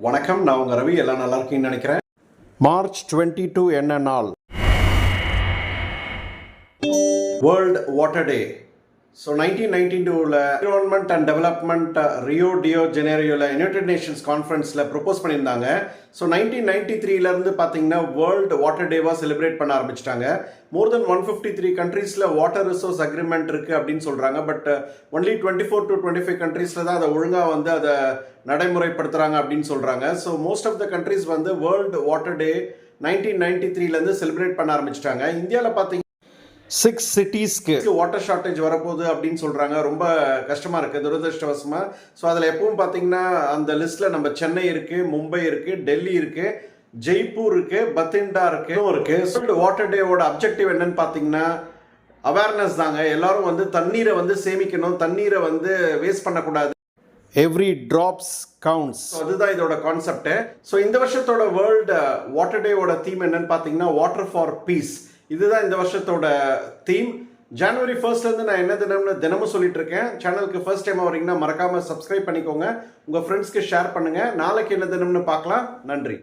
வணக்கம் நான் உங்க ரவி. எல்லாம் நல்லா இருக்கீங்கன்னு நினைக்கிறேன். மார்ச் டுவெண்ட்டி டூ என்ன நாள்? World water day so nineteen ninety டூவில் environment and development Rio de ஜெனேரியோவில் United Nations கான்ஃபரன்ஸில் ப்ரொப்போஸ் பண்ணியிருந்தாங்க. ஸோ நைன்டீன் நைன்டி த்ரீலேருந்து பார்த்தீங்கன்னா வேர்ல்டு வாட்டர் டேவாக செலிப்ரேட் பண்ண ஆரம்பிச்சிட்டாங்க. More than one fifty three கண்ட்ரீஸில் வாட்டர் ரிசோர்ஸ் அக்ரிமெண்ட் இருக்குது அப்படின்னு சொல்கிறாங்க but only twenty four to twenty five கண்ட்ரீஸில் தான் அதை ஒழுங்காக வந்து அதை நடைமுறைப்படுத்துகிறாங்க அப்படின்னு சொல்கிறாங்க so most of the countries வந்து world water day nineteen ninety த்ரீலேருந்து celebrate பண்ண ஆரம்பிச்சிட்டாங்க. இந்தியாவில் பார்த்தீங்க சிக்ஸ் சிட்டிஸ்க்கு வாட்டர் ஷார்ட்டேஜ் வரப்போகுது அப்படின்னு சொல்கிறாங்க ரொம்ப கஷ்டமாக இருக்குது துரதிருஷ்டவசமாக ஸோ அதில் எப்பவும் பார்த்தீங்கன்னா அந்த லிஸ்ட்டில் நம்ம சென்னை இருக்குது மும்பை இருக்குது டெல்லி இருக்குது ஜெய்ப்பூர் இருக்குது பத்திண்டா இருக்குது இன்னும் இருக்குது வாட்டர் டேவோட அப்ஜெக்டிவ் என்னன்னு பார்த்தீங்கன்னா அவேர்னஸ் தாங்க. எல்லாரும் வந்து தண்ணீரை வந்து சேமிக்கணும் தண்ணீரை வந்து வேஸ்ட் பண்ணக்கூடாது. எவ்ரி ட்ராப்ஸ் கவுண்ட்ஸ் அதுதான் இதோட கான்செப்ட் ஸோ இந்த வருஷத்தோட வேர்ல்டு வாட்டர் டேவோட தீம் என்னன்னு பார்த்தீங்கன்னா வாட்டர் ஃபார் பீஸ் இதுதான் இந்த வருஷத்தோட தீம் ஜனவரி ஃபர்ஸ்ட்லேருந்து நான் என்ன தினம்னு தினமும் சொல்லிட்டு இருக்கேன். சேனலுக்கு ஃபர்ஸ்ட் டைம் வரீங்கன்னா மறக்காமல் சப்ஸ்கிரைப் பண்ணிக்கோங்க. உங்கள் ஃப்ரெண்ட்ஸ்க்கு ஷேர் பண்ணுங்கள் நாளைக்கு என்ன தினம்னு பார்க்கலாம். நன்றி.